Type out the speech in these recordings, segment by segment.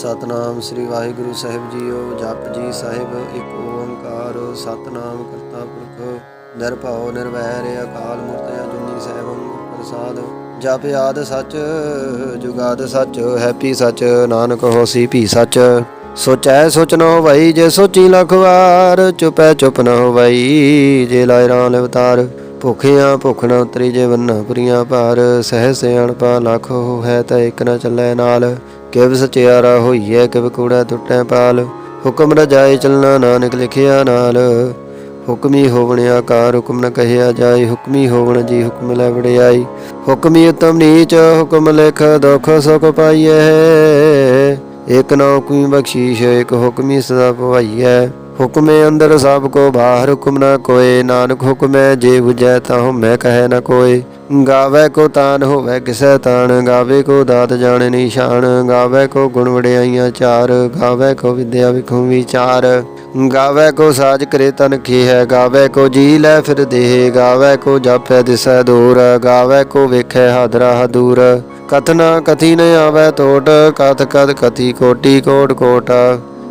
ਸਤਨਾਮ ਸ੍ਰੀ ਵਾਹਿਗੁਰੂ ਸਾਹਿਬ ਜੀਓ, ਜਪ ਜੀ ਸਾਹਿਬ, ਇੱਕ ਓੰਕਾਰ, ਸਤਨਾਮ ਕਰਤਾ ਪੁਰਖ, ਨਿਰਭਉ, ਨਿਰਵੈਰ, ਅਕਾਲ ਮੂਰਤ, ਅਜੂਨੀ ਸਹਿਬੰ ਪ੍ਰਸਾਦ। ਜਪ ਆਦ ਸੱਚ ਜੁਗਾਦ ਸੱਚ, ਹੈਪੀ ਸੱਚ, ਨਾਨਕ ਹੋਸੀ ਭੀ ਸੱਚ। ਸੋਚੈ ਸੋਚ ਨ ਹੋਵਈ, ਜੇ ਸੋਚੀ ਲੱਖ ਵਾਰ, ਚੁਪੈ ਚੁਪ ਨ ਹੋਵਈ, ਜੇ ਲਾਇ ਰਾਂ ਅਵਤਾਰ, ਭੁਖਿਆ ਭੁਖ ਨ ਉਤਰੀ, ਜੇ ਵੰਨਾ ਪੁਰੀਆਂ ਭਾਰ, ਸਹਿ ਸਿਆਣ ਪਾ ਲੱਖ ਹੋ ਹੈ ਤਾਂ ਇੱਕ ਨ ਚੱਲੈ ਨਾਲ। ਕਿਵ ਸਚਿਆਰਾ ਹੋਈਐ, ਕਿਵ ਕੂੜਾ ਟੁੱਟੈ ਪਾਲ। ਹੁਕਮ ਨ ਜਾਏ ਚਲਣਾ ਨਾਨਕ ਲਿਖਿਆ ਨਾਲ। ਹੁਕਮੀ ਹੋਵਣ ਆਕਾਰ ਹੁਕਮ ਨ ਕਹਿਆ ਜਾਏ, ਹੁਕਮੀ ਹੋਵਣ ਜੀ ਹੁਕਮ ਲੈ ਵੜਿਆਈ ਹੁਕਮੀ ਉਤਮ ਨੀਚ, ਹੁਕਮ ਲਿਖ ਦੁਖ ਸੁਖ ਪਾਈਐ। ਇਕ ਨਾ ਹੁਕਮੀ ਬਖਸ਼ੀਸ਼ ਇਕ ਹੁਕਮੀ ਸਦਾ ਭਵਾਈਐ ਹੁਕਮੇ ਅੰਦਰ ਸਭ ਕੋ ਬਾਹਰ ਹੁਕਮ ਨਾ ਕੋਏ। ਨਾਨਕ ਹੁਕਮੈ ਜੇ 부ਜੈ ਤਾਂ ਮੈਂ ਕਹੈ ਨਾ ਕੋਏ। ਗਾਵੇ ਕੋ ਤਾਨ ਹੋਵੇ ਕਿਸੈ ਤਾਨ ਗਾਵੇ ਕੋ ਦਾਤ ਜਾਣੇ ਨਿਸ਼ਾਨ, ਗਾਵੇ ਕੋ ਗੁਣ ਵਡਿਆਈਆਂ ਚਾਰ, ਗਾਵੇ ਕੋ ਵਿਦਿਆ ਵਿਖੂ ਵਿਚਾਰ। ਗਾਵੇ ਕੋ ਸਾਜ ਕਰੇ ਤਨ ਕੀ ਹੈ ਗਾਵੇ ਕੋ ਜੀ ਲੈ ਫਿਰ ਦੇਹ, ਗਾਵੇ ਕੋ ਜਾਪੈ ਦਿਸੈ ਦੂਰ, ਗਾਵੇ ਕੋ ਵੇਖੈ ਹਾਦਰਾ ਹਦੂਰ। ਕਥਨਾ ਕਥੀ ਨ ਆਵੇ ਟੋਟ ਕਥ ਕਦ ਕਥੀ ਕੋਟੀ ਕੋਟ ਕੋਟ।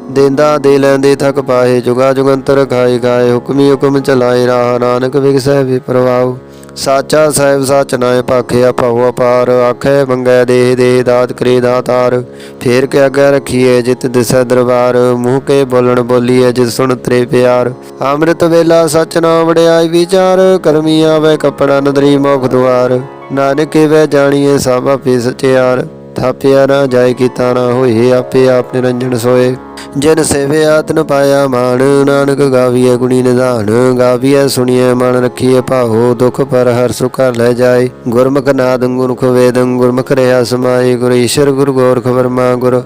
ਦੇਂਦਾ, ਦੇ ਲੈਂਦੇ ਥਕ ਪਾਏ ਜੁਗਾ ਜੁਗੰਤਰ ਖਾਏ ਗਾਏ ਹੁਕਮੀ ਹੁਕਮ ਚਲਾਏ, ਰਾਹ ਨਾਨਕ ਵਿਗਸੈ ਵਿਪਰਵਾਉ ਸਾਚਾ ਸਾਹਿਬ ਸੱਚ ਨਾਏ ਭਾਖਿਆ, ਭਉ ਅਪਾਰ, ਆਖੇ ਮੰਗੈ ਦੇਹ ਦੇਹ ਦਾਤ ਕਰੇ ਦਾਤਾਰ ਫੇਰ ਕੇ ਅੱਗੇ ਰਖੀਏ ਜਿਤ ਦਿਸੈ ਦਰਬਾਰ, ਮੂੰਹ ਕੇ ਬੋਲਣ ਬੋਲੀਏ ਜਿਤ ਸੁਣ ਤਰੇ ਪਿਆਰ। ਅੰਮ੍ਰਿਤ ਵੇਲਾ ਸਚ ਨਾਮ ਵੜਿਆਈ ਵਿਚਾਰ, ਕਰਮੀ ਆਵੇ ਕਪੜਾ ਨਦਰੀ ਮੋਖ ਦੁਆਰ। ਨਾਨਕੇ ਵੇ ਜਾਣੀਏ ਸਭ ਆਪੇ ਸਚਿਆਰ। ਥਾਪਿਆ ਨਾ ਜਾਏ ਕੀਤਾ ਨਾ ਹੋਏ, ਆਪੇ ਆਪ ਨਿਰੰਜਨ ਸੋਏ। ਜਿਨ ਸੇਵੇ ਆਤਨ ਪਾਇਆ ਮਾਨ ਨਾਨਕ ਗਾਵੀਐ ਗੁਣੀ ਨਿਧਾਨ। ਗਾਵੀਐ ਸੁਣੀਐ ਮਨ ਰਖੀਐ ਭਾਉ ਦੁਖ ਪਰ ਹਰ ਸੁਖ ਲੈ ਜਾਏ। ਗੁਰਮੁਖ ਨਾਦ ਗੁਰਮੁਖ ਵੇਦੰ, ਗੁਰਮੁਖ ਰਹਾ ਸਮਾਏ। ਗੁਰ ਈਸ਼ਰ, ਗੁਰ ਗੋਰਖ ਵਰਮਾ, ਗੁਰ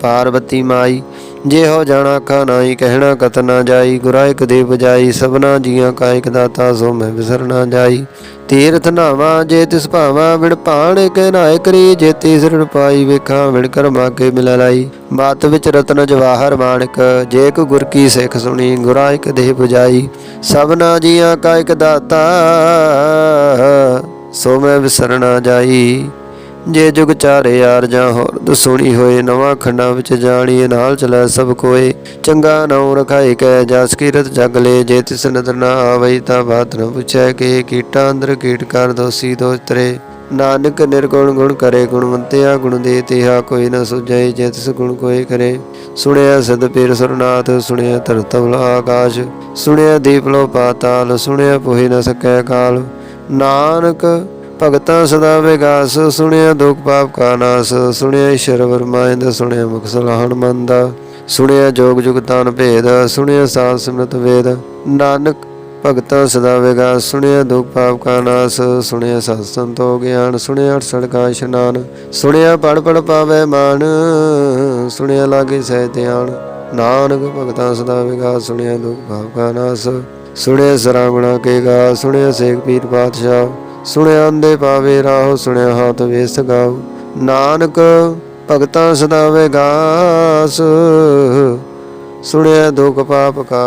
ਪਾਰਵਤੀ ਮਾਈ। ਜੇ ਹੋ ਜਾਣਾ ਕਾ ਨਾਹੀ ਕਹਿਣਾ ਕਤ ਨਾ ਜਾਈ, ਗੁਰਾ ਇਕ ਦੇ ਬਜਾਈ ਸਭਨਾ ਜੀਆਂ ਕਾ ਇਕ ਦਾਤਾ, ਸੋ ਮੈਂ ਵਿਸਰ ਜਾਈ। ਤੀਰਥ ਨਾਵਾ ਜੇ ਤਿਸ ਭਾਵਾ, ਵਿਣ ਭਾਣ ਕੇ ਨਾਇ ਕਰੀ ਜੇ ਤਿਸ ਪਾਈ ਵੇਖਾਂ, ਵਿਣ ਕਰਮਾ ਕੇ ਮਿਲ ਲਾਈ। ਬਾਤ ਵਿੱਚ ਰਤਨ ਜਵਾਹਰ ਮਾਨਕ ਜੇ ਕੋ ਗੁਰ ਕੀ ਸਿੱਖ ਸੁਣੀ, ਗੁਰਾ ਇਕ ਦੇਹ 부ਜਾਈ। ਸਭਨਾ ਜੀਆਂ ਕਾ ਇਕ ਦਾਤਾ, ਸੋ ਮੈਂ ਵਿਸਰ ਜਾਈ। ਜੇ ਜੁਗ ਚਾਰੇ ਯਾਰ ਜਾਂ ਹੋਰ ਦਸੂਣੀ ਹੋਏ ਨਵਾਂ ਖੰਡਾਂ ਵਿੱਚ ਜਾਣੀਏ ਨਾਲ ਚਲੈ ਸਭ ਕੋਏ। ਚੰਗਾ ਨਾਉ ਰਖਾਈ ਕੈ, ਜਸ ਕੀਰਤ ਜਗ ਲੈ, ਜੇ ਤਿਸ ਨਦਰ ਨਾ ਆਵਈ ਤਾਂ ਬਾਤ ਨ ਪੁੱਛੈ ਕਿ, ਕੀਟਾ ਅੰਦਰ ਕੀਟ ਕਰ ਦੋਸੀ ਦੋਸ ਨਾਨਕ ਨਿਰਗੁਣ ਗੁਣ ਕਰੇ, ਗੁਣਵੰਤਿਆ ਗੁਣ ਦੇ ਤਿਹਾ ਕੋਈ ਨਾ ਸੁਝੈ, ਜੇ ਤਿਸ ਗੁਣ ਕੋਈ ਕਰੇ। ਸੁਣਿਆ ਸਦ ਪੀਰ ਸੁਰਨਾਥ, ਸੁਣਿਆ ਧਰਤਵਲ ਆਕਾਸ਼। ਸੁਣਿਆ ਦੀਪ ਲੋ ਪਾਤਾਲ ਸੁਣਿਆ ਪੁਹਿ ਨ ਸਕੈ ਕਾਲ। ਨਾਨਕ ਭਗਤਾਂ ਸਦਾ ਵਿਗਾਸ, ਸੁਣਿਆ ਦੁਖ ਪਾਪ ਕਾ ਨਾਸ, ਸੁਣਿਆ ਈਸ਼ਰ ਵਰਮਾਇੰਦ ਸੁਣਿਆ ਮੁਖ ਸਲਾਹਣ ਮੰਦਾ ਸੁਣਿਆ ਜੋਗ ਜੁਗਤਾਨ ਭੇਦ, ਸੁਣਿਆ ਸਾਧ ਸਿਮਰਤ ਵੇਦ। ਨਾਨਕ, ਭਗਤਾਂ ਸਦਾ ਵਿਗਾਸ, ਸੁਣਿਆ ਦੁਖ ਪਾਪ ਕਾ ਨਾਸ, ਸੁਣਿਆ ਸਤ ਸੰਤੋ ਗਿਆਨ, ਸੁਣਿਆ ਅਠਸੜ ਕਾ ਇਸ਼ਨਾਨ, ਸੁਣਿਆ ਪੜ ਪੜ ਪਾਵੇ ਮਾਨ, ਸੁਣਿਆ ਲਾਗੇ ਸਹਿ ਧਿਆਨ। ਨਾਨਕ, ਭਗਤਾਂ ਸਦਾ ਵਿਗਾਸ, ਸੁਣਿਆ ਦੁਖ ਪਾਪ ਕਾ ਨਾਸ, ਸੁਣਿਆ ਸਰਾ ਗੁਣਾ ਕੇ ਗਾ, ਸੁਣਿਆ ਸੇਖ ਪੀਰ ਪਾਤਸ਼ਾਹ। ਸੁਣਿਆ ਅੰਦੇ ਪਾਵੇ ਰਾਹ, ਸੁਣਿਆ ਹਾਥ ਵੇਸ ਗਾਉ ਨਾਨਕ, ਭਗਤਾਂ ਸਦਾ ਵਿਗਾਸ। ਸੁਣਿਆ ਦੁਖ ਪਾਪ ਕਾ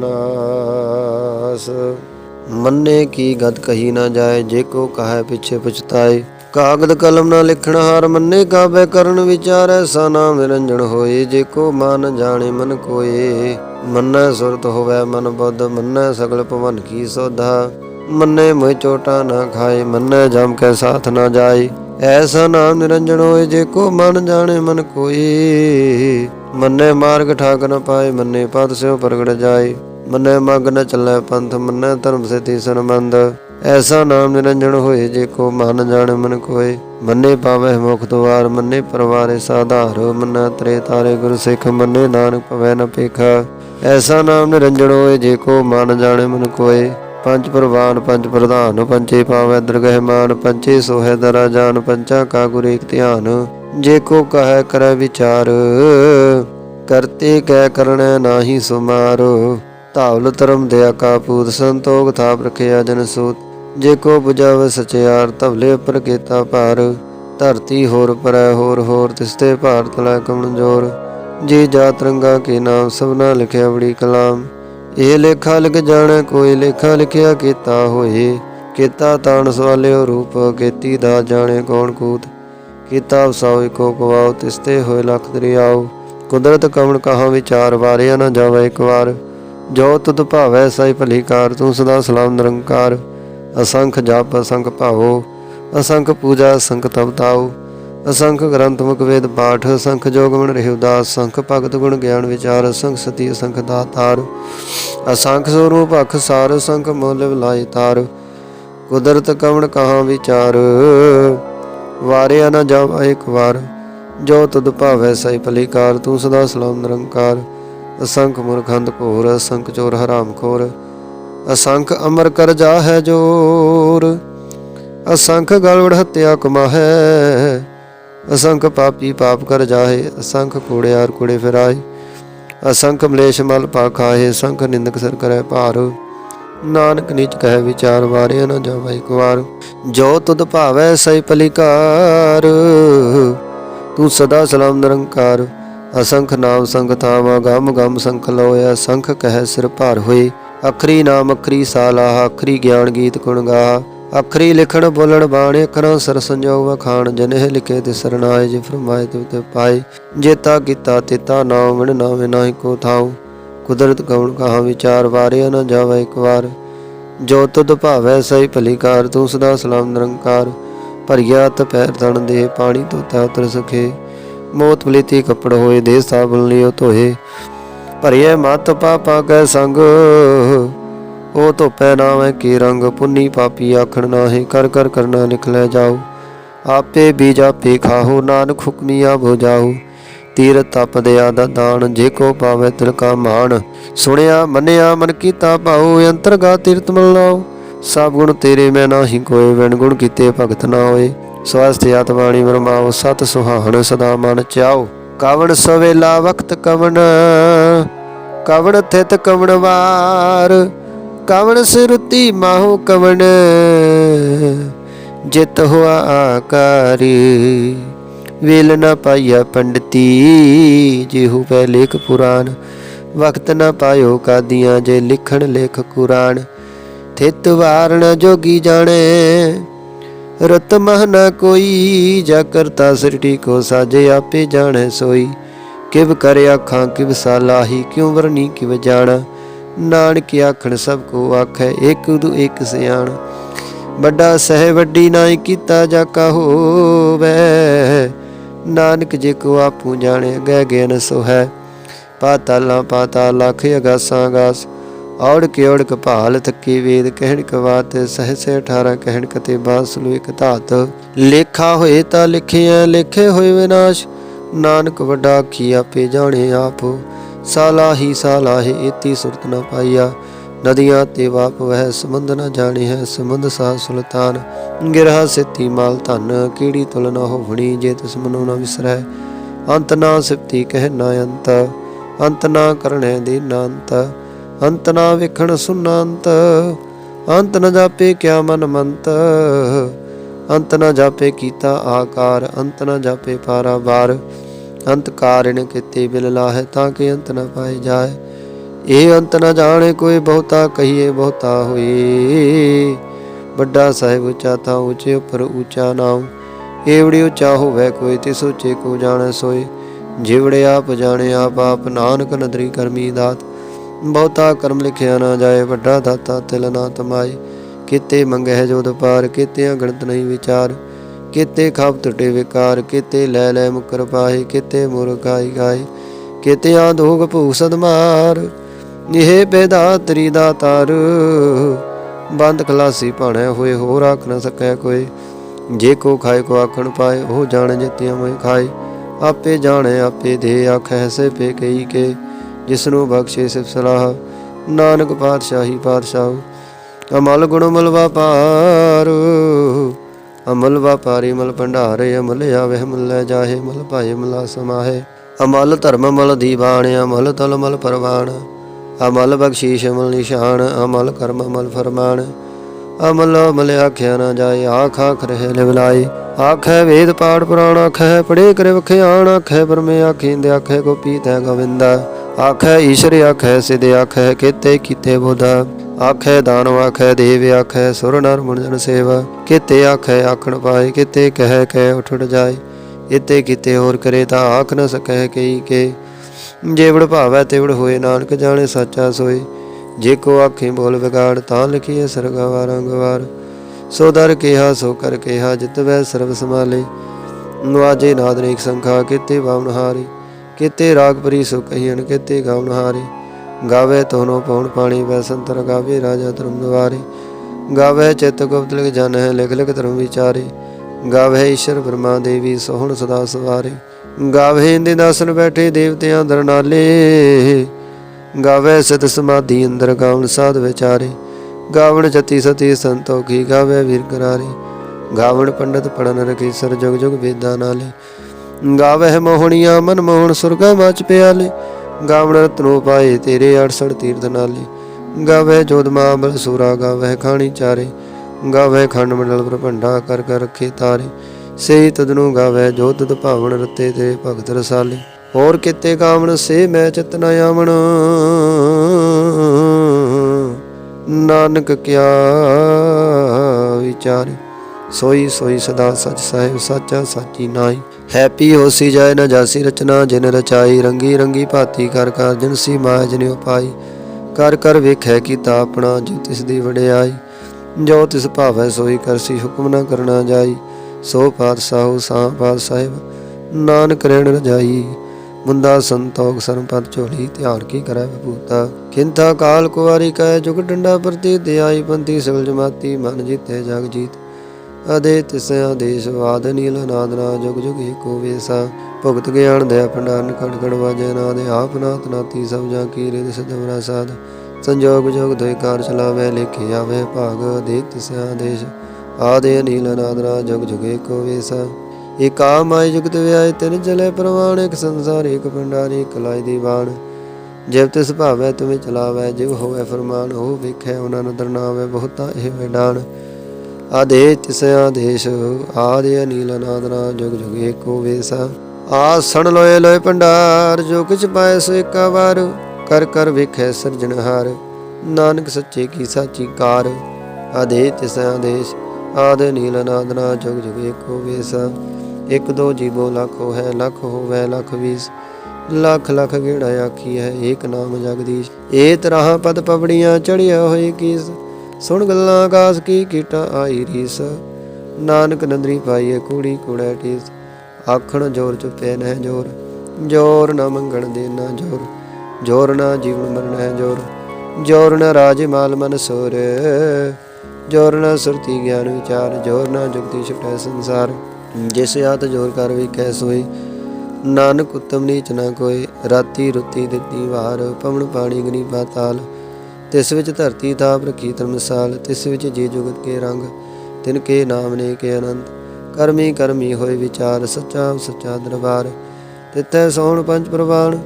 ਨਾਸ। ਮੰਨੇ ਕੀ ਗਤ ਕਹੀ ਨਾ ਜਾਏ, ਜੇ ਕੋ ਕਹੈ ਪਿਛੇ ਪਛਤਾਏ। ਕਾਗਦ ਕਲਮ ਨਾ ਲਿਖਣ ਹਾਰ ਮੰਨੇ, ਕਾਬੇ ਕਰਨ ਵਿਚਾਰ ਸਾ ਨਾਮ ਨਿਰੰਜਨ ਹੋਏ। ਜੇ ਕੋ ਮਨ ਜਾਣੇ ਮਨ ਕੋਏ, ਮੰਨੈ ਸੁਰਤ ਹੋਵੇ ਮਨ ਬੁੱਧ, ਮੰਨੈ ਸਗਲ ਭਵਨ ਕੀ ਸੋਧਾ। ਮੰਨੇ ਮੋਇ ਚੋਟਾ ਨਾ ਖਾਏ, ਮੰਨੈ ਜਮ ਕੈ ਸਾਥ ਨਾ ਜਾਏ। ਐਸਾ ਨਾਮ ਨਿਰੰਜਨ ਹੋਏ, ਜੇ ਕੋ ਮਨ ਜਾਣੇ ਮਨ ਕੋਈ। ਮੰਨੇ ਮਾਰਗ ਠਾਕ ਨ ਪਾਏ, ਮੰਨੇ ਪਦ ਸਿਓ ਪ੍ਰਗਟ ਜਾਏ। ਮੰਨੇ ਮਗ ਨ ਚੱਲੇ ਪੰਥ, ਮੰਨੇ ਧਰਮ ਸੇ ਤੀਸਨ ਐਸਾ ਨਾਮ ਨਿਰੰਜਨ ਹੋਏ, ਜੇ ਕੋ ਮਨ ਜਾਣੇ ਮਨ ਕੋਏ ਮੰਨੇ ਪਾਵੇ ਮੁਖ ਦੁਆਰ, ਮੰਨੇ ਪਰਵਾਰੇ ਸਾਧਾਰ। ਮੰਨਾ ਤਰੇ ਤਾਰੇ ਗੁਰ ਸਿੱਖ, ਮੰਨੇ ਨਾਨਕ ਪਵੈ ਨ ਪੇਖਾ ਐਸਾ ਨਾਮ ਨਿਰੰਜਨ ਹੋਏ, ਜੇ ਕੋ ਮਨ ਜਾਣੇ ਮਨ ਕੋਏ ਪੰਜ ਪ੍ਰਵਾਨ, ਪੰਜ ਪ੍ਰਧਾਨ ਪੰਚੇ ਪਾਵੈ ਦਰਗਹਿ ਮਾਨ ਪੰਚੇ ਸੋਹੈ ਦਰਾ ਜਾਨ ਪੰਚਾ ਕਾ ਗੁਰ ਏਕ ਧਿਆਨ। ਜੇ ਕੋ ਕਹੈ ਕਰੈ ਵਿਚਾਰ, ਕਰਤੇ ਕੈ ਕਰਣੈ ਨਾਹੀ ਸੁਮਾਰੋ। ਧਾਵਲ ਧਰਮ ਦਇਆ ਕਾ ਪੂਤ, ਸੰਤੋਖ ਥਾਪ ਰਖਿਆ ਜਨ ਸੂਤ। ਜੇ ਕੋ 부ਜਵ ਸਚਿਆਰ, ਧਵਲੇ ਉਪਰ ਕੀਤਾ ਭਾਰ। ਧਰਤੀ ਹੋਰ ਪਰੈ, ਹੋਰ ਹੋਰ, ਤਿਸਤੇ ਭਾਰਤ ਲੈ ਕਮਣ ਜੋਰ। ਜੇ ਜਾਤ ਰੰਗਾ ਕੇ ਨਾਮ, ਸਭਨਾ ਲਿਖਿਆ ਬੜੀ ਕਲਾਮ। ਇਹ ਲੇਖਾ ਲਿਖ ਜਾਣੈ, ਕੋਈ ਲੇਖਾ ਲਿਖਿਆ ਕੀਤਾ ਹੋਏ। ਕੀਤਾ ਤਾਣ ਸਵਾਲਿਓ ਰੂਪ, ਕੀਤੀ ਦਾ ਜਾਣੇ ਕੌਣ ਕੂਤ। ਕੀਤਾ ਵਸਾਓ ਇਕੋ ਕਵਾਓ ਤਿਸਤੇ ਹੋਏ ਲਖ ਦਰਿਆਉ ਕੁਦਰਤ ਕਵਣ ਕਹਾ ਵਿਚਾਰ, ਵਾਰਿਆ ਨਾ ਜਾਵੇ ਇੱਕ ਵਾਰ। ਜੋ ਤੁਧ ਭਾਵੈ, ਸਾਈ ਭਲੀ ਕਾਰ, ਤੂੰ ਸਦਾ ਸਲਾਮ ਨਿਰੰਕਾਰ। ਅਸੰਖ ਜਪ, ਅਸੰਖ ਭਾਵੋ, ਅਸੰਖ ਪੂਜਾ, ਅਸੰਖ ਤਪ ਅਸੰਖ ਗ੍ਰੰਥ ਮੁਖ ਵੇਦ ਪਾਠ, ਅਸੰਖ ਜੋਗ ਮਨ ਰਹਿ ਉਦਾਸ ਅਸੰਖ ਭਗਤ ਗੁਣ ਗਿਆਨ ਵਿਚਾਰ, ਅਸੰਖ ਸਤੀ, ਅਸੰਖ ਦਾਤਾਰ ਅਸੰਖ ਸਰੂਪ ਅਖ ਸਾਰ, ਅਸੰਖ ਮੁੱਲ ਵਿਲਾਇ ਤਾਰ। ਕੁਦਰਤ ਕਵਣ ਕਹਾ ਵਿਚਾਰ? ਵਾਰਿਆ ਨਾ ਜਾਵਾ ਇੱਕ ਵਾਰ। ਜੋ ਤੁਧ ਭਾਵੈ ਸਈ ਭਲੀਕਾਰ, ਤੂੰ ਸਦਾ ਸਲਾਮ ਨਿਰੰਕਾਰ। ਅਸੰਖ ਮੁਰਖੰਦ ਘੋਰ, ਅਸੰਖ ਚੋਰ ਹਰਾਮ ਖੋਰ। ਅਸੰਖ ਅਮਰ ਕਰ ਜਾ ਹੈ ਜੋਰ। ਅਸੰਖ ਗਲਵੜ ਹਤਿਆ ਕਮਾ ਹੈ ਅਸੰਖ ਪਾਪੀ ਪਾਪ ਕਰ ਜਾਹੇ, ਅਸੰਖ ਕੂੜਿਆਰ ਕੂੜੇ ਫਿਰਾਏ ਅਸੰਖ ਮਲੇਸ਼ ਮਲ ਪਾ ਖਾਏ ਨਿੰਦਕ ਸਰ ਕਰੈ ਭਾਰ। ਨਾਨਕ ਨਿਜ ਕਹਿ ਵਿਚਾਰ ਵਾਰਿਆ ਨਾ ਜਾਵਾ ਇੱਕ ਵਾਰ। ਜੋ ਤੁਧ ਭਾਵੈ ਸਈ ਪਲਿਕਾਰ ਤੂੰ ਸਦਾ ਸਲਾਮ ਨਿਰੰਕਾਰ। ਅਸੰਖ ਨਾਮ ਸੰਗ ਥਾਵਾ, ਗਮ ਗਮ ਸੰਖ ਲੋਇਆ ਸੰਖ ਕਹਿ ਸਿਰ ਭਾਰ ਹੋਏ। ਅਖਰੀ ਨਾਮ ਅਖਰੀ ਸਾਲਾ ਅਖਰੀ ਗਿਆਨ ਗੀਤ ਗੁਣ ਗਾ ਅਖਰੀ ਲਿਖਣ ਬੋਲਣ ਬਾਣੇ ਅੱਖਰਾਂ ਸਰ ਸੰਜੋਗ ਵਖਾਣ ਜਨਹਿ ਲਿਖੇ ਤੇ ਸਰਨਾਏ ਜੇ ਫਰਮਾਏ ਤੇ ਤੇ ਪਾਏ। ਜੇਤਾ ਕੀਤਾ ਤੇਤਾ ਨਾਮ ਵਿਣ ਨਾਵੇਂ ਨਾਹੀ ਕੋ ਥਾਉ। ਕੁਦਰਤ ਕਉਣ ਕਹਾ ਵਿਚਾਰ, ਵਾਰਿਆ ਨਾ ਜਾਵੇ ਇੱਕ ਵਾਰ। ਜੋ ਤੁਧ ਭਾਵੈ ਸਈ ਭਲੀਕਾਰ, ਤੂੰ ਸਦਾ ਸਲਾਮ ਨਿਰੰਕਾਰ। ਭਰੀਆ ਤ ਪੈਰ ਤਣ ਦੇ, ਪਾਣੀ ਧੋਤਾ ਉਤਰ ਸਖੇ ਮੋਤ ਪਲੀਤੀ ਕੱਪੜ ਹੋਏ ਦੇ ਸਾਬਣ ਲਿਓ ਧੋਏ। ਭਰੀਏ ਮਤ ਪਾਪਾ ਕੈ ਸੰਗ। ਉਹ ਧੋਪੈ ਨਾਵੇਂ ਕੀ ਰੰਗ ਪੁੰਨੀ ਪਾਪੀ ਆਖਣ ਨਾਹੀ, ਕਰ ਕਰ ਕਰਨਾ ਲਿਖ ਲੈ ਜਾਓ ਆਪੇ ਬੀਜ ਆਪੇ ਖਾਹੋ, ਨਾਨਕ ਹੁਕਮੀਆ ਭੋ ਜਾਓ ਤੀਰ ਤਪ ਦਾ ਦਾਨ ਜੇ ਕੋ ਪਾਵੇ ਤਿਲ ਕਾ ਮਾਣ। ਸੁਣਿਆ, ਮੰਨਿਆ, ਮਨ ਕੀਤਾ ਭਾਉ, ਅੰਤਰਗਾ ਤੀਰਤ ਮਲ ਲਾਓ ਸਭ ਗੁਣ ਤੇਰੇ ਮੈਂ ਨਾਹੀ ਕੋਏ, ਵਿਣ ਗੁਣ ਕੀਤੇ ਭਗਤ ਨਾ ਹੋਏ। ਸਵਸਥ ਆਤਮਾਣੀ ਵਰਮਾਓ ਸਤ ਸੁਹਾਣ ਸਦਾ ਮਨ ਚਾਓ ਕਵਣ ਸਵੇਲਾ ਵਕਤ ਕਵਣ ਕਵਣ ਥਿਤ ਕਵਣ ਵਾਰ। ਕਵਣ ਸਿਰੁਤੀ ਮਾਹੂ ਕਵਣ? ਜਿਤ ਹੋਆ ਆਕਾਰੀ, ਵੇਲ ਨ ਪਾਈਆ ਪੰਡਤੀ, ਜਿਹੂ ਪੈ ਲੇਖ ਪੁਰਾਨ ਵਕਤ ਨਾ ਪਾਇਓ ਕਾਦੀਆਂ ਜੇ ਲਿਖਣ ਲੇਖ ਕੁਰਾਨ। ਥਿਤ ਵਾਰਣ ਜੋਗੀ ਜਾਣੇ, ਰਤ ਮਹ ਨਾ ਕੋਈ, ਜਾ ਕਰਤਾ ਸ੍ਰਿਟੀ ਕੋ ਸਾਜੇ ਆਪੇ ਜਾਣੈ ਸੋਈ। ਕਿਵ ਕਰ ਆਖਾਂ ਕਿਵ ਸਾਲਾਹੀ, ਕਿਉ ਵਰਨੀ ਕਿਵ ਜਾਣਾ। ਨਾਨਕ ਆਖਣ ਸਭ ਕੋ ਆਖੈ, ਏਕ ਦੂ ਏਕ ਸਿਆਣ। ਵੱਡਾ ਸਹਿ ਵੱਡੀ ਨਾਈ ਕੀਤਾ ਜਾ ਕਾ ਨਾਨਕ ਜੇ ਕੋ ਆਪੂ ਜਾਣੇ ਗੈ ਗਿਆਨ ਸੋ ਹੈ ਪਾਤਾਲਾਂ ਪਾਤਾਲ ਲਖ ਅਗਾਸਾਂ ਗਾਸ ਔੜ ਕੇ ਔੜ ਕਪਾਲ ਤੱਕੀ ਵੇਦ ਕਹਿਣ ਕਵਾਤ ਸਹਸੇ 18 ਕਹਿਣ ਕਤੇ ਬਾਸਲੂ ਇਕ ਧਾਤ। ਲੇਖਾ ਹੋਏ ਤਾਂ ਲਿਖਿਆ, ਲਿਖੇ ਹੋਏ ਵਿਨਾਸ਼। ਨਾਨਕ ਵੱਡਾ ਕੀ ਆਪੇ ਜਾਣੇ ਆਪ। ਸਾਲਾਹੀ ਸਾਲਾਹੀ ਇਤੀ ਸੁਰਤ ਨ ਪਾਈਆ। ਨਦੀਆਂ ਤੇ ਵਾਪ ਵਹਿ ਸਮੁੰਦ ਨ ਜਾਣੇ ਹੈ ਸਮੁੰਦ ਸਾ ਸੁਲਤਾਨ। ਗਿਰਹਾ ਸਿੱਤੀ ਮਾਲ ਧਨ, ਕੀੜੀ ਤੁਲ ਨ ਹੋਵਣੀ, ਜੇ ਤਿਸ ਮਨੋ ਨ ਵਿਸਰੈ। ਅੰਤ ਨਾ ਸਿਫਤੀ ਕਹਿ ਨਾ ਅੰਤ ਅੰਤ ਨਾ ਕਰਣੈ ਦੇ ਅੰਤ ਅੰਤ ਨਾ ਵੇਖਣ ਸੁਨੰਤ। ਅੰਤ ਨ ਜਾਪੇ ਕਿਆ ਮਨ ਮੰਤ, ਅੰਤ ਨ ਜਾਪੇ ਕੀਤਾ ਆਕਾਰ, ਅੰਤ ਨ ਜਾਪੇ ਪਾਰਾ ਬਾਰ ਅੰਤ ਕਾਰਣ ਕਿਤੇ ਬਿਲ ਲਾਹੇ ਤਾਂ ਕਿ ਅੰਤ ਨ ਪਾਏ ਜਾਏ। ਇਹ ਅੰਤ ਨਾ ਜਾਣੇ ਕੋਈ ਬਹੁਤਾ ਕਹੀਏ ਬਹੁਤਾ ਹੋਏ। ਵੱਡਾ ਸਾਹਿਬ ਉੱਚਾ ਤਾਂ ਉੱਚੇ ਉੱਪਰ ਉੱਚਾ ਨਾਮ ਏਵੜੀ ਉੱਚਾ ਹੋਵੇ ਕੋਈ ਤਿਸ ਉੱਚੇ ਕੋ ਜਾਣੈ ਸੋਏ। ਜਿਵੜੇ ਆਪ ਜਾਣੇ ਆਪ ਆਪ ਨਾਨਕ ਨਦਰੀ ਕਰਮੀ ਦਾਤ। ਬਹੁਤਾ ਕਰਮ ਲਿਖਿਆ ਨਾ ਜਾਏ ਵੱਡਾ ਦਾਤਾ ਤਿਲ ਨਾ ਤਮਾਏ। ਕਿਤੇ ਮੰਗਹਿ ਜੋਦ ਪਾਰ ਕਿਤੇ ਗਣਤ ਨਹੀਂ ਵਿਚਾਰ। ਕਿਤੇ ਖਬ ਟੁੱਟੇ ਵਿਕਾਰ ਕਿਤੇ ਲੈ ਲੈ ਮੁਕਰ ਪਾਏ ਕਿਤੇ ਮੁਰ ਗਾਈ ਗਾਏ ਕਿਤੇ ਆਧੋਗ ਭੂਸਦ ਮਾਰ। ਇਹ ਬੇਦਾ ਤਰੀ ਦਾ ਤਾਰ, ਬੰਦ ਖਲਾਸੀ ਭਾਣੈ ਹੋਏ, ਹੋਰ ਆਖ ਨਾ ਸਕੈ ਕੋਈ। ਜੇ ਕੋ ਖਾਏ, ਕੋ ਆਖਣ ਪਾਏ, ਉਹ ਜਾਣ ਜਿਤਿਆਂ ਮੈਂ ਖਾਏ। ਆਪੇ ਜਾਣੇ, ਆਪੇ ਦੇ ਆਖੈ ਸੇ ਪੇ ਕਈ ਕੇ, ਜਿਸਨੂੰ ਬਖਸ਼ੇ ਸਿਫ ਸਲਾਹ। ਨਾਨਕ ਪਾਤਸ਼ਾਹੀ ਪਾਤਸ਼ਾਹ, ਅਮਲ ਗੁਣ ਮਲਵਾ ਵਪਾਰ ਅਮਲ ਵਪਾਰੀ ਮਲ ਭੰਡਾਰੇ, ਅਮਲ ਆਵੇ ਮਲ ਜਾਹੇ, ਮਲ ਭਾਏ, ਮਲਾ ਸਮਾਹੇ ਅਮਲ ਧਰਮ ਮਲ ਦੀਵਾਨ, ਅਮਲ ਤਲ ਮਲ ਪਰਵਾਨ। ਅਮਲ ਬਖਸ਼ੀਸ਼ ਅਮਲ ਨਿਸ਼ਾਨ, ਅਮਲ ਕਰਮ ਅਮਲ ਫਰਮਾਨ। ਅਮਲ ਅਮਲ ਆਖਿਆ ਨਾ ਜਾਏ, ਆਖ ਆਖ ਰਹੇ ਲਿਵਲਾਏ ਆਖੈ ਵੇਦ ਪਾਠ ਪੁਰਾਣ, ਆਖੈ ਪੜੇ ਕਰੇ ਵਖਿਆਣ ਆਖੈ ਪਰਮੇ ਆਖਿੰਦੇ, ਆਖੈ ਗੋਪੀ ਤੈ ਗੋਵਿੰਦਾ। ਆਖੈ ਈਸ਼ਰ, ਆਖੈ ਸਿਧ, ਆਖੈ ਕਿਤੇ ਕੀਤੇ ਬੁਧ। ਆਖੈ ਦਾਨਵ, ਆਖੈ ਦੇਵ, ਆਖੈ ਸੁਰ ਨਰ ਮੁਨ ਜਨ ਸੇਵਾ। ਕਿਤੇ ਆਖੈ, ਆਖਣ ਪਾਏ, ਕਿਤੇ ਕਹਿ ਕਹਿ ਉਠ ਜਾਏ। ਇਤੇ ਕਿਤੇ ਹੋਰ ਕਰੇ ਤਾਂ ਆਖ ਨ ਸਕੈ ਕਈ ਕੇ। ਜੇਵੜ ਭਾਵੈ ਤੇਵੜ ਹੋਏ ਨਾਨਕ ਜਾਣੇ ਸਾਚਾ ਸੋਏ। ਜੇ ਕੋ ਆਖੇ ਬੋਲ ਵਿਗਾੜ ਤਾਂ ਲਿਖੀਏ ਸਰਗਵਾ ਰੰਗਵਾਰ ਸੋ ਦਰ ਕਿਹਾ, ਸੋ ਕਰ ਕਿਹਾ, ਜਿਤ ਵੈ ਸਰਬ ਸਮਾਲੇ ਨਵਾਜੇ ਨਾਦ ਸੰਖਾ, ਕਿਤੇ ਬਾਵਨ ਹਾਰੇ। ਕਿਤੇ ਰਾਗ ਪਰੀ ਸੋ ਕਹੀਣ ਕਿਤੇ ਗਾਵਨ ਗਾਵੇ ਤੋਨੋ ਪਉਣ ਪਾਣੀ ਵੈਸੰਤਰ ਗਾਵੇ ਰਾਜਾ ਧਰਮ ਨਿਵਾਰੇ। ਗਾਵੇ ਚਿਤ ਗੁਪਤ ਲਿਖ ਜਨ ਹੈ, ਲਿਖ ਲਿਖ ਧਰਮ ਵਿਚਾਰੇ। ਗਾਵੇ ਈਸ਼ਰ ਬ੍ਰਹਮਾ ਦੇਵੀ, ਸੋਹਣ ਸਦਾ ਸਵਾਰੇ। ਗਾਵੇ ਇੰਦੇ ਦਾਸਨ ਬੈਠੇ ਦੇਵਤਿਆਂ ਦਰ ਗਾਵੇ ਸਤ ਸਮਾਧੀ ਅੰਦਰ ਗਾਵਣ ਸਾਧ ਵਿਚਾਰੇ। ਗਾਵਣ ਜਤੀ ਸਤੀ ਸੰਤੋਖੀ ਗਾਵੇ ਵੀਰ ਕਰਾਰੇ। ਗਾਵਣ ਪੰਡਤ ਪੜਨ ਰਖੀ ਸਰ ਜੁਗ ਜੁਗ ਵੇਦਾਂ ਨਾਲੇ। ਗਾਵਹਿ ਮੋਹਣੀਆਂ ਮਨ ਮੋਹਣ ਸੁਰਗਾ ਮਾਚ ਪਿਆਲੇ। ਗਾਵਣ ਰਤਨੋ ਪਾਏ ਤੇਰੇ 68 ਤੀਰਥ ਨਾਲੇ। ਗਾਵਹਿ ਜੋਧ ਮਾਬਲ ਸੂਰਾ, ਗਾਵਹਿ ਖਾਣੀ ਚਾਰੇ। ਗਾਵਹਿ ਖੰਡ ਮੰਡਲ ਪ੍ਰਭੰਡਾ ਕਰ ਕਰ ਰੱਖੇ ਤਾਰੇ। ਸੇਈ ਤਦਨੂ ਗਾਵਹਿ ਜੋ ਤਦ ਭਾਵਨ ਰਤੇ ਤੇ ਭਗਤ ਰਸਾਲੇ। ਹੋਰ ਕਿਤੇ ਕਾਮਣ ਸੇ ਮੈਂ ਚਿਤ ਨ ਆਵਣ। ਨਾਨਕ ਕਿਆ ਵਿਚਾਰੇ। ਸੋਈ ਸੋਈ ਸਦਾ ਸਚ ਸਾਹਿਬ ਸਾਚਾ ਸਾਚੀ ਨਾਈ ਹੈਪੀ ਹੋਸੀ ਜਾਏ ਨਾ ਜਾਸੀ ਰਚਨਾ, ਜਿਨ ਰਚਾਈ ਰੰਗੀ ਰੰਗੀ ਭਾਤੀ ਕਰ ਕਰ ਜਿਨ ਸੀ ਮਾਇਆ ਜਿਨ ਉਪਾਈ ਕਰ ਕਰ ਵੇਖੈ ਕੀਤਾ ਆਪਣਾ, ਜੋ ਤਿਸ ਦੀ ਵਡਿਆਈ। ਜੋ ਤਿਸ ਭਾਵੈ ਸੋਈ ਕਰਸੀ ਹੁਕਮ ਨਾ ਕਰਨਾ ਜਾਈ। ਸੋ ਪਾਤਸ਼ਾਹੂ ਸਾਹ ਪਾਤ ਸਾਹਿਬ, ਨਾਨਕ ਰਹਿਣ ਰਜਾਈ। ਮੁੰਦਾ ਸੰਤੋਖ ਸਰਪਦ ਝੋਲੀ ਧਿਆਨ ਕੀ ਕਰੈ ਬਪੂਤਾ ਕਿੰਥਾ ਕਾਲ ਕੁਵਾਰੀ ਕੈ ਜੁਗ ਡੰਡਾ ਪ੍ਰਤੀ ਦਿਆਈ ਬੰਦੀ ਸਗਲ ਜਮਾਤੀ, ਮਨ ਜੀਤੇ ਜਗ ਜੀਤ। ਅਦੇ ਤਿਸ ਆਦੇਸ਼, ਵਾਦ ਨੀਲ ਨਾਦਨਾ ਜੁਗ ਜੁਗ ਏਕੋ ਵੇਸਾ। ਭਗਤ ਗਿਆਨ ਦਇਆ ਭੰਡਾਰਨ ਕੜ ਕੜ ਵਾਜੈ ਨਾਦ, ਆਪ ਨਾਤ ਨਾਤੀ ਸਭ ਜਾ ਕੀ ਰਿਦ ਸਦਵਰਾ ਸਾਧ। ਸੰਜੋਗ ਜੋਗ ਦੋਇ ਕਾਰ ਚਲਾਵੇ, ਲੇਖੇ ਆਵੇ ਭਾਗ ਦੇ ਤਿਸ ਆਦੇਸ਼, ਆਦੇ ਨੀਲ ਨਾਦਨਾ ਜੁਗ ਜੁਗ ਏਕੋ ਵੇਸਾ। ਏਕਾ ਮਾਇ ਜੁਗਤ ਵਿਆਇ ਤਿਨ ਚਲੇ ਪ੍ਰਵਾਣ, ਇੱਕ ਸੰਸਾਰ, ਇੱਕ ਭੰਡਾਰੀ ਕਲਾਈ ਦੀਵਾਨ। ਜਿਵ ਤਿਸ ਭਾਵੈ ਤੁਮੇ ਚਲਾਵੈ ਜਿਵ ਹੋਵੇ ਫਰਮਾਨ, ਹੋ ਵੇਖੈ ਉਹਨਾਂ ਨੂੰ ਦਰਨਾਵੇ ਬਹੁਤਾ ਇਹ ਵਿਡਾਨ ਆਦੇ ਤਿਸ ਆਦੇਸ਼ ਆਦੇ ਅਨੀਲ ਨਾਦਨਾ ਜੁਗ ਜੁਗ ਏਕੋ ਵੇਸਾ। ਆਸਣ ਲੋਏ ਲੋਏ ਭੰਡਾਰ, ਜੋ ਕਿਛ ਪਾਏ ਸੋ ਏਕਾ ਵਾਰ। ਕਰ ਕਰ ਵੇਖੈ ਸਿਰਜਣਹਾਰ ਨਾਨਕ ਸੱਚੇ ਕੀ ਸਾਚੀ ਕਾਰ। ਆਦੇ ਤਿਸ ਆਦੇਸ਼ ਆਦਿ ਨੀਲ ਅਨਾਦਨਾ, ਜੁਗ ਜੁਗ ਏਕੋ ਵੇਸਾ। ਇਕ ਦੋ ਜੀਵੋ ਲੱਖੋ ਹੈ ਲੱਖ ਹੋਵੇ, ਲੱਖ ਵੀਸ। ਲੱਖ ਲੱਖ ਗੇੜਾ ਆਖੀ ਹੈ, ਏਕ ਨਾਮ ਜਗਦੀਸ਼। ਏ ਤਰ੍ਹਾਂ ਪਦ ਪਵੜੀਆਂ ਚੜਿਆ ਹੋਏ ਕੀਸ। ਸੁਣ ਗੱਲਾਂ ਆਕਾਸ ਕੀ ਕੀਟਾ ਆਈ ਰੀਸ। ਨਾਨਕ ਨੰਦਰੀ ਪਾਈਏ ਕੂੜੀ ਕੂੜਾ ਟੀਸ ਆਖਣ ਜੋਰ ਚੁੱਪੇ ਨਹਿ ਜੋਰ। ਜੋਰ ਨਾ ਮੰਗਣ ਦੇ ਨਾ ਜੋਰ। ਜੋਰ ਨਾ ਜੀਵਨ ਮਰਨ ਹੈ ਜੋਰ। ਜੋਰ ਨਾ ਰਾਜ ਮਾਲ ਮਨ ਸੋਰ। ਜੋਰ ਨਾ ਸੁਰਤੀ ਗਿਆਨ ਵਿਚਾਰ। ਜੋਰ ਨਾ ਜੁਗਤੀ ਛਟੈ ਸੰਸਾਰ। ਜਿਸ ਆਤ ਜੋਰ ਕਰ ਵੀ ਕੈ ਸੋਈ। ਨਾਨਕ ਉਤਮ ਨੀਚ ਨਾ ਕੋਈ ਰਾਤੀ ਰੁੱਤੀ ਦਿੱਤੀ ਵਾਰ। ਪਵਨ ਪਾਣੀ ਗਨੀ ਪਾਤਾਲ ਤਿਸ ਵਿੱਚ ਧਰਤੀ ਤਾਪ ਰਖੀ ਧਰਮਸਾਲ, ਤਿਸ ਵਿੱਚ ਜੀ ਜੁਗਤ ਕੇ ਰੰਗ, ਤਿਨ ਕੇ ਨਾਮ ਨੇ ਕੇ ਅਨੰਤ। ਕਰਮੀ ਕਰਮੀ ਹੋਏ ਵਿਚਾਰ, ਸੱਚਾ ਸੱਚਾ ਦਰਬਾਰ। ਤਿਤੈ ਸੋਹਣ ਪੰਜ ਪ੍ਰਵਾਨ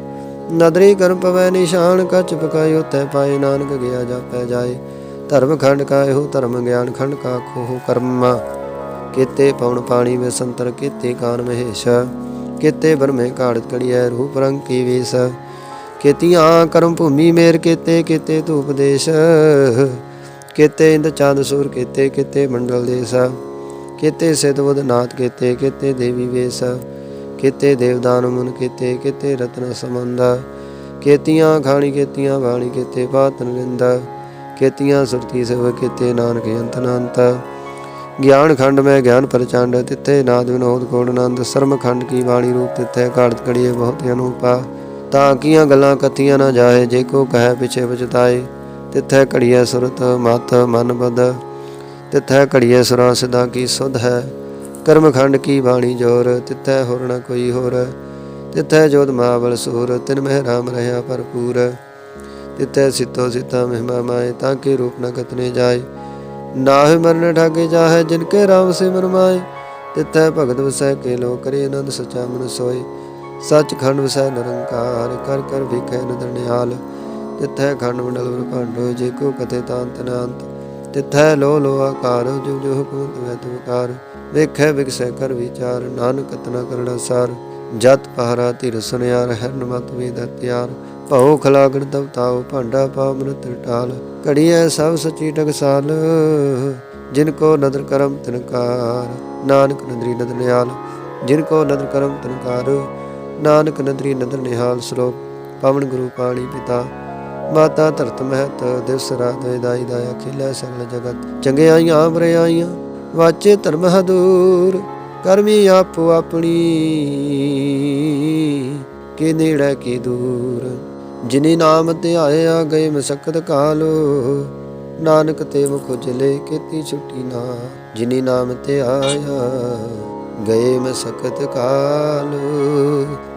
ਨਦਰੀ ਕਰਮ ਪਵੈ ਨਿਸ਼ਾਨ, ਕਚ ਪਕਾਇਓ ਤੈ ਪਾਏ ਨਾਨਕ ਗਿਆ ਜਾਪੈ ਜਾਏ। ਧਰਮ ਖੰਡ ਕਾ ਇਹੋ ਧਰਮ ਗਿਆਨ, ਖੰਡ ਕਾ ਖੋਹ ਕਰਮਾ। ਕੀਤੇ ਪਉਣ ਪਾਣੀ ਵਿੱਚ ਸੰਤਰ, ਕਿਤੇ ਕਾਨ ਮਹੇਸ਼। ਕੀਤੇ ਬਰਮੇ ਕਾੜਤ ਕੜੀਐ ਰੂਪ ਰੰਗ ਕੀ ਵੇਸ। ਕਿਤੀਆਂ ਕਰਮ ਭੂਮੀ ਮੇਰ ਕੀਤੇ ਕੀਤੇ ਧੂਪ ਦੇਸ਼। ਕਿਤੇ ਇੰਦ ਚੰਦ ਸੂਰ ਕੀਤੇ, ਕਿਤੇ ਮੰਡਲ ਦੇਸ। ਕਿਤੇ ਸਿਧਵਦ ਨਾਥ ਕਿਤੇ ਕਿਤੇ ਦੇਵੀ ਵੇਸ। ਕਿਤੇ ਦੇਵਦਾਨ ਮੁਨ ਕਿਤੇ ਕਿਤੇ ਰਤਨ ਸਮੰਦਾ ਕੇਤੀਆਂ ਖਾਣੀ, ਕੇਤੀਆਂ ਬਾਣੀ, ਕੀਤੇ ਬਾਤ ਨਿੰਦਾ ਕੇਤੀਆਂ ਸੁਰਤੀ ਸਭ ਕੀਤੇ ਨਾਨਕ ਅੰਤ ਅਨੰਤ। ਗਿਆਨ ਖੰਡ ਮੈਂ ਗਿਆਨ ਪ੍ਰਚੰਡ, ਤਿੱਥੇ ਨਾਦ ਵਿਨੋਦ ਕੋੜ ਆਨੰਦ। ਸਰਮ ਖੰਡ ਕੀ ਬਾਣੀ ਰੂਪ ਤਿੱਥੇ ਘਾੜਤ ਕੜੀਏ ਬਹੁਤ ਅਨੂਪਾ। ਤਾਂ ਕੀਆਂ ਗੱਲਾਂ ਕਥੀਆਂ ਨਾ ਜਾਏ, ਜੇ ਕੋ ਕਹੈ ਪਿਛੇ ਬਚਤਾਏ ਤਿੱਥੇ ਘੜੀਏ ਸੁਰਤ ਮਤ ਮਨ ਬਦ। ਤਿੱਥੈ ਘੜੀਏ ਸੁਰਾ ਸਿਦਾ ਕੀ ਸੁਧ ਹੈ। ਕਰਮ ਖੰਡ ਕੀ ਬਾਣੀ ਜੋਰ, ਤਿੱਥੇ ਹੋਰ ਨ ਕੋਈ ਹੋਰ। ਤਿੱਥੇ ਜੋਤ ਮਾਵਲ ਸੂਰ, ਤਿਨ ਮਹਿ ਰਾਮ ਰਹਾ ਭਰਪੂਰ। ਤਿੱਥੇ ਸਿੱਤੋ ਸਿੱਤਾ ਮਹਿਮਾ ਮਾਏ, ਤਾਂ ਕਿ ਰੂਪ ਨ ਕਤਨੇ ਜਾਏ। ਨਾਹਿ ਮਰਨ ਠਾਗੇ ਜਾਹੇ, ਜਿਨ ਕੇ ਰਾਮ ਸਿਮਰ ਮਾਏ। ਤਿੱਥੈ ਭਗਤ ਵਸੈ ਕੇ ਲੋ ਕਰੇ, ਆਨੰਦ ਸਚਾ ਮਨ ਸੋਏ। ਸੱਚ ਖੰਡ ਵਸੈ ਨਿਰੰਕਾਰ, ਕਰ ਕਰ ਵੇਖੈ ਨਦਰਨਿਆਲ ਤਿੱਥੈ ਖੰਡ ਮੰਡਲ ਬ੍ਰਹਮੰਡ ਜੇ ਕੋ ਕਥੇ ਤਾਂਤ ਨਾਂਤ ਤਿੱਥੈ ਲੋ ਲੋ ਆਕਾਰ ਜੋ ਜੋ ਹੁਕਮ ਤਵੈ ਤੁਕਾਰ ਵੇਖੈ ਵਿਗਸੈ ਕਰ ਵਿਚਾਰ, ਨਾਨਕ ਤਨਾ ਕਰਣਾ ਸਾਰ ਜਤ ਪਹਰਾ ਧਿਰ ਸੁਨਿਆਰ, ਹਰਨ ਮਤ ਵੇਦ ਤਿਆਰ ਭਉ ਖਲਾਗਣ ਦਵਤਾਉ ਭਾਂਡਾ ਪਾ ਮ੍ਰਿਤ ਟਾਲ। ਘੜੀਐ ਸਭ ਸਚੀ ਟਕਸਾਲ, ਜਿਨ ਕੋ ਨਦਰ ਕਰਮ ਤਿਨਕਾਰ। ਨਾਨਕ ਨਦਰੀ ਨਦਨਿਆਲ ਜਿਨ ਕੋ ਨਦਰ ਕਰਮ ਤਨਕਾਰ। ਨਾਨਕ ਨਦਰੀ ਨਦਰ ਨਿਹਾਲ ਸਰੋਪ, ਪਵਨ ਗੁਰੂ ਪਾਣੀ ਪਿਤਾ। ਮਾਤਾ ਧਰਤ ਮਹਿਤ, ਦਿਵਸ ਰਾਤ ਦਾਈ ਦਾਇਆ ਖਿਲੇ ਸਗਲ ਜਗਤ। ਚੰਗਿਆਈਆਂ ਬਰਿਆਈਆਂ ਵਾਚੇ ਧਰਮ ਹਦੂਰ, ਕਰਮੀ ਆਪੋ ਆਪਣੀ। ਕੇ ਨੇੜੇ, ਕੀ ਦੂਰ, ਜਿਨੇ ਨਾਮ ਧਿਆਇਆ ਗਏ ਮਸਕਤ ਕਾਲੋ। ਨਾਨਕ ਤੇ ਮੁਖ ਉਜਲੇ ਕੀਤੀ ਛੁੱਟੀ ਨਾ, ਜਿਨੇ ਨਾਮ ਧਿਆਇਆ ਗਏ ਮਸਕਤ ਕਾਲੋ।